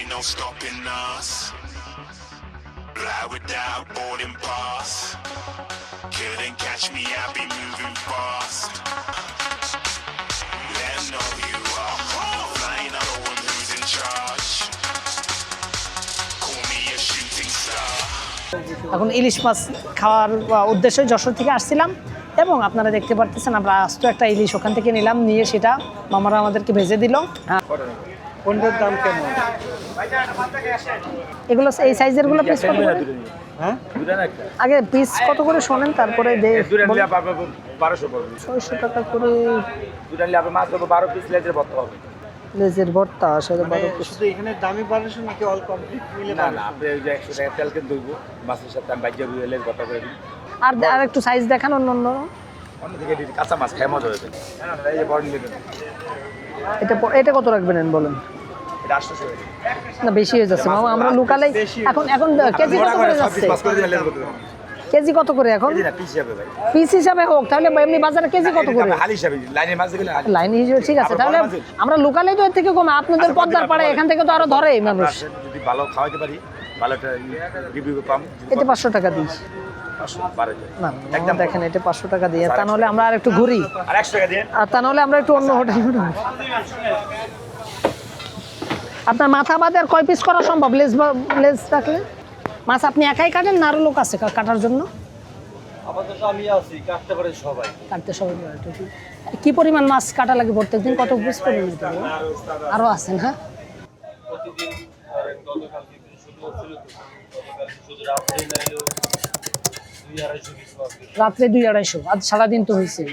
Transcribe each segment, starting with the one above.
ain't no stopping us. Fly without boarding pass. Couldn't catch me, I be moving fast. Let 'em know who you are. Flying out the one who's in charge. Call me a shooting star. এখন ইলিশ মাছ খাওয়ার আহ, উদ্দেশ্যে যশোর থেকে আসছিলাম এবং আপনারা দেখতে পারতেছেন আমরা আস্ত একটা ইলিশ ওখান থেকে নিলাম নিয়ে সেটা মামারা আমাদেরকে ভেজে দিল। হ্যাঁ, কোনটার দাম কেমন? এগুলো এই সাইজেরগুলো পিস কত করে? হ্যাঁ? আগে পিস কত করে শোনেন তারপরে ছয়শো টাকা করে দুটা নিলে আপনার মাছ ধরবো বারো পিস লেজের ভর্তা হবে। লেজের ভর্তা আসলে বারো পিস শুধু এখানে দামি বারোশো নাকি অল কমপ্লিট মিলে না না আপনি ওই যে একশো টাকা তেল কিনতে হইব মাছের সাথে আমি বাইজা লেজ ভর্তা করে দিই। আর আর একটু সাইজ দেখান অন্য অন্য। কাঁচা মাছ মজা হয়েছে। এটা এটা কত রাখবেন বলেন? না বেশি হয়ে যাচ্ছে। মামা আমরা লোকালেই এখন এখন কেজি কত করে যাচ্ছে? কেজি কত করে এখন? পিস হিসাবে হোক তাহলে এমনি বাজারে কেজি কত করে? লাইন হিসেবে ঠিক আছে তাহলে আমরা লোকালেই তো এর থেকে কমে আপনাদের আচ্ছা, পদ্মার পাড়ে এখান থেকে তো আরও ধরে মানুষ। যদি ভালো খাওয়াইতে পারি ভালো একটা রিভিউ পাম এটা পাঁচশো টাকা দিই না একদম। দেখেন এটা পাঁচশো টাকা দিয়ে। তা নাহলে আমরা আর একটু ঘুরি। আর একশো টাকা দিয়ে? আর তা নাহলে আমরা একটু অন্য হোটেলে আপনার মাথা বাদে আর কয় পিস করা সম্ভব? লেজ লেজ রাখলে? মাছ আপনি একাই কাটেন না আরও লোক আছে কাটার জন্য? আপাতত আমি আছি কাটতে পারে সবাই। কাটতে সবাই কি- কি পরিমাণ মাছ কাটা লাগে প্রত্যেকদিন? কত পিস পরিমাণ? আরও আছেন হ্যাঁ? প্রতিদিন ধরেন গতকালকে বৃহস্পতিবার ছিল গতকাল শুধু রাত্রে নাইলেও দুই আড়াইশো পিস মাছ বেশি। রাত্রে দুই আড়াইশো আজ সারাদিন তো হয়েছে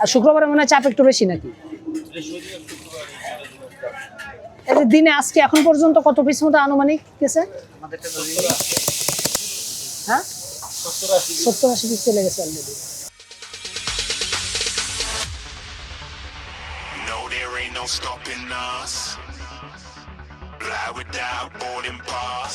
আর শুক্রবারে মনে হয় চাপ একটু বেশি নাকি? দিনে আজকে এখন পর্যন্ত কত পিস মতো আনুমানিক গেছে? হ্যাঁ? সত্তর আশি পিস। চলে গেছে already No, there ain't no stopping us. Fly without boarding pass.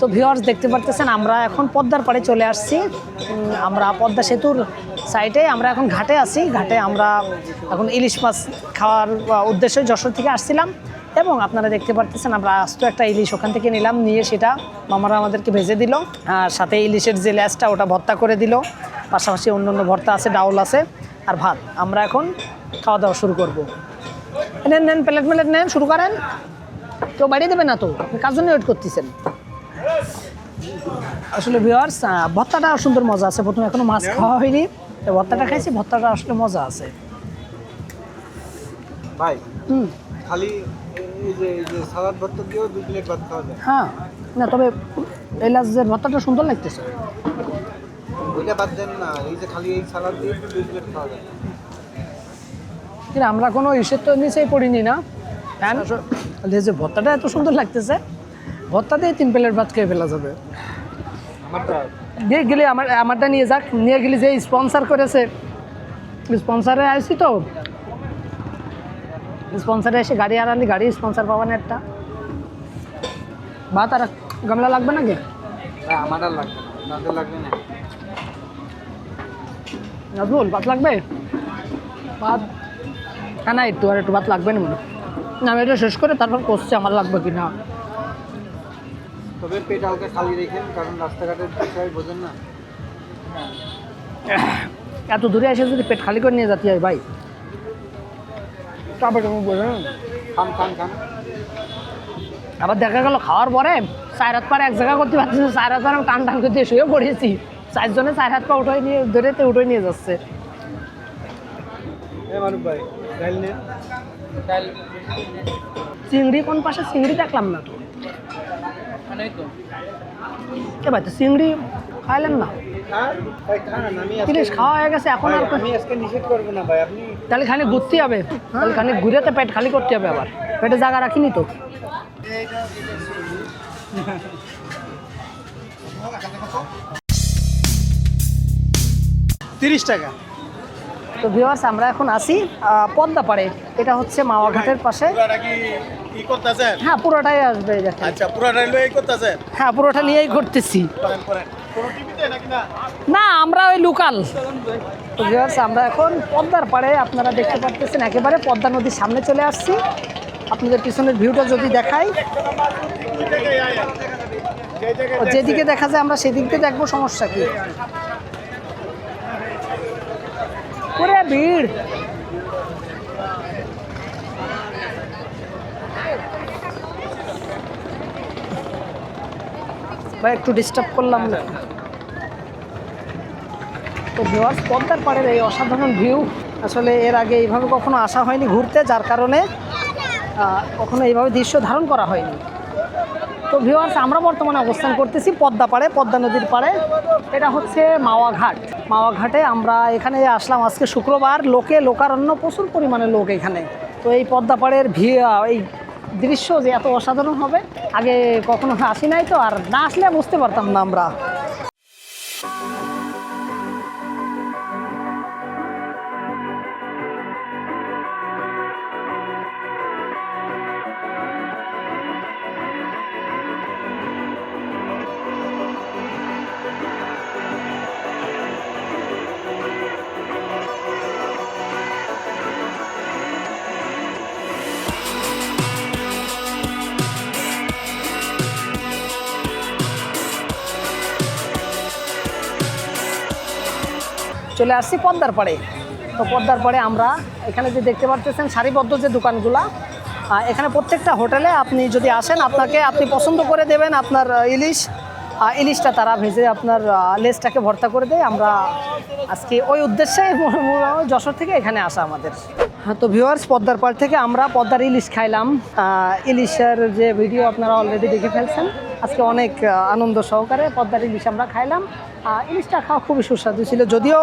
তো ভিউয়ার্স দেখতে পারতেছেন, আমরা এখন পদ্মার পাড়ে চলে আসছি। আমরা পদ্মা সেতুর সাইডে আমরা এখন ঘাটে আছি। ঘাটে আমরা এখন ইলিশ মাছ খাওয়ার উদ্দেশ্যে যশোর থেকে আসছিলাম। এবং আপনারা দেখতে পারতেছেন, আমরা আস্ত একটা ইলিশ ওখান থেকে নিলাম, নিয়ে সেটা মামারা আমাদেরকে ভেজে দিল। আর সাথে ইলিশের যে ল্যাসটা ওটা ভর্তা করে দিল। পাশাপাশি অন্য অন্য ভর্তা আছে, ডাউল আছে আর ভাত। আমরা এখন খাওয়া দাওয়া শুরু করব। নেন নেন, প্লেট প্লেট নেন, শুরু করেন। কেউ বাড়িয়ে দেবে না তো? আপনি কার জন্য ওয়েট করতেছেন? আসলে ভিওয়ার্স ভর্তাটা সুন্দর মজা আছে। প্রথমে এখনও মাছ খাওয়া হয়নি। তো ভর্তাটা খাইছি ভর্তাটা আসলে মজা আছে। ভাই হুম। খালি এই যে এই যে সালাদ ভর্তা দিয়েও দুই প্লেট ভাত খাওয়া যায়। হ্যাঁ। না তবে এলাচের ভর্তাটা সুন্দর লাগতেছে। ওইটা বাদ দেন না এই যে খালি এই সালাদ দিয়ে দুই প্লেট খাওয়া যায়। কিন্তু আমরা কোনো ইসের তো নিচেই পড়িনি না। হ্যাঁ। যে ভর্তাটা এত সুন্দর লাগতেছে ভর্তা দিয়ে তিন প্লেট ভাত খেয়ে ফেলা যাবে। দিয়ে গেলে আমার আমারটা নিয়ে যাক। নিয়ে গেলে যে স্পন্সার করেছে স্পন্সারে আসছি তো। স্পন্সারে এসে গাড়ি আড়ালি গাড়ি স্পন্সার পাবেন একটা। ভাত আর গামলা লাগবে নাকি? ভাই আমার আর লাগবে। না লাগবে না। ভাত লাগবে? ভাত হ্যাঁ না একটু আর একটু ভাত লাগবে না মনে না আমি এটা শেষ করে তারপর করছি আমার লাগবে কি না। তবে পেট হালকা খালি রেখেন কারণ রাস্তাঘাটের বিষয় বোঝেন না। এত দূরে এসে যদি পেট খালি করে নিয়ে যেতে হয় ভাই? তারপরে বোঝেন? খান খান খান। আবার দেখা গেল খাওয়ার পরে চার হাত পারে এক জায়গা করতে পারছি না চার হাত পারে টান টান করতে শুয়ে পড়েছি। চারজনে চার হাত পা উঠে নিয়ে ধরে ধরেতে উঠে নিয়ে যাচ্ছে। চিংড়ি কোন পাশে? চিংড়ি দেখলাম না তো। এ ভাই তো চিংড়ি খাইলেন না? ইলিশ খাওয়া হয়ে গেছে এখন আর আমি আজকে নিষেধ করব না ভাই আপনি তাহলে খালি ঘুরতে হবে তাহলে খালি ঘুরে তো পেট খালি করতে হবে আবার। পেটে জায়গা রাখিনি তো। তিরিশ টাকা। তো ভিওয়ার্স আমরা এখন আসি পদ্মা পাড়ে। এটা হচ্ছে মাওয়া ঘাটের পাশে। কি করতেছেন? হ্যাঁ পুরোটাই আসবে দেখেন। আচ্ছা পুরাটা হলো করতেছেন? হ্যাঁ পুরোটা নিয়েই ঘুরতেছি। না? আমরা ওই লোকাল আমরা এখন পদ্মার পাড়ে আপনারা দেখতে পাচ্ছেন একেবারে পদ্মা নদীর সামনে চলে আসছি। আপনাদের পিছনের ভিউটা যদি দেখাই। যেদিকে দেখা যায় আমরা সেদিক দিয়ে দেখব সমস্যা কি? ভিড়! ভাই একটু ডিস্টার্ব করলাম না। তো ভিওয়ার্স পদ্মার পাড়ের এই অসাধারণ ভিউ আসলে এর আগে এইভাবে কখনো আসা হয়নি ঘুরতে, যার কারণে কখনো এইভাবে দৃশ্য ধারণ করা হয়নি। তো ভিওয়ার্স আমরা বর্তমানে অবস্থান করতেছি পদ্মা পাড়ে, পদ্মা নদীর পাড়ে। এটা হচ্ছে মাওয়া ঘাট মাওয়া ঘাটে আমরা এখানে আসলাম আজকে শুক্রবার। লোকে, লোকারণ্য প্রচুর পরিমাণে লোক এখানে। তো এই পদ্মা পাড়ের ভি এই দৃশ্য যে এত অসাধারণ হবে, আগে কখনো আসি নাই তো, আর না আসলে বুঝতে পারতাম না আমরা। চলে আসছি পদ্মার পাড়ে। তো পদ্মার পাড়ে আমরা এখানে যে দেখতে পাচ্ছেন সারিবদ্ধ যে দোকানগুলা এখানে প্রত্যেকটা হোটেলে আপনি যদি আসেন, আপনাকে আপনি পছন্দ করে দেবেন আপনার ইলিশ ইলিশটা তারা ভেজে আপনার লেজটাকে ভর্তা করে দেয়। আমরা আজকে ওই উদ্দেশ্যে যশোর থেকে এখানে আসা আমাদের। হ্যাঁ তো ভিউয়ার্স পদ্মার পাড় থেকে আমরা পদ্মার ইলিশ খাইলাম। ইলিশের যে ভিডিও আপনারা অলরেডি দেখে ফেলছেন, আজকে অনেক আনন্দ সহকারে পদ্মার ইলিশ আমরা খাইলাম। ইলিশটা খাওয়া খুবই সুস্বাদু ছিল। যদিও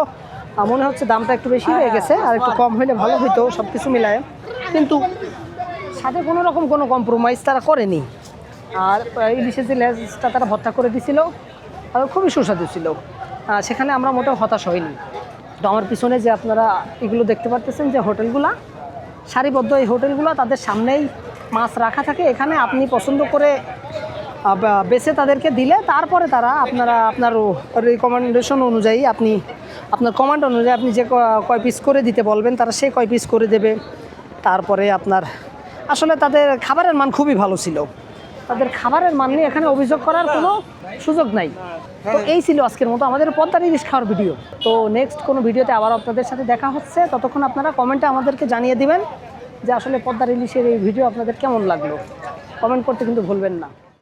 মনে হচ্ছে দামটা একটু বেশি হয়ে গেছে, আর একটু কম হলে ভালো হইতো সব কিছু মিলায়। কিন্তু সাথে কোনো রকম কোনো কম্প্রোমাইজ তারা করেনি। আর ইলিশের যে লেজটা তারা ভর্তা করে দিছিল, আর খুবই সুস্বাদু ছিল। সেখানে আমরা মোটেও হতাশ হইনি। তো আমার পিছনে যে আপনারা এগুলো দেখতে পারতেছেন যে হোটেলগুলা, সারিবদ্ধ এই হোটেলগুলো, তাদের সামনেই মাছ রাখা থাকে। এখানে আপনি পছন্দ করে বেছে তাদেরকে দিলে তারপরে তারা আপনারা আপনার রিকমেন্ডেশন অনুযায়ী আপনি, আপনার কমান্ড অনুযায়ী আপনি যে কয় পিস করে দিতে বলবেন, তারা সে কয় পিস করে দেবে। তারপরে আপনার, আসলে তাদের খাবারের মান খুবই ভালো ছিল। তাদের খাবারের মান নিয়ে এখানে অভিযোগ করার কোনো সুযোগ নাই। তো এই ছিল আজকের মতো আমাদের পদ্মার ইলিশ খাওয়ার ভিডিও তো নেক্সট কোনো ভিডিওতে আবার আপনাদের সাথে দেখা হচ্ছে। ততক্ষণ আপনারা কমেন্টে আমাদেরকে জানিয়ে দিবেন যে আসলে পদ্মার ইলিশের এই ভিডিও আপনাদের কেমন লাগল। কমেন্ট করতে কিন্তু ভুলবেন না।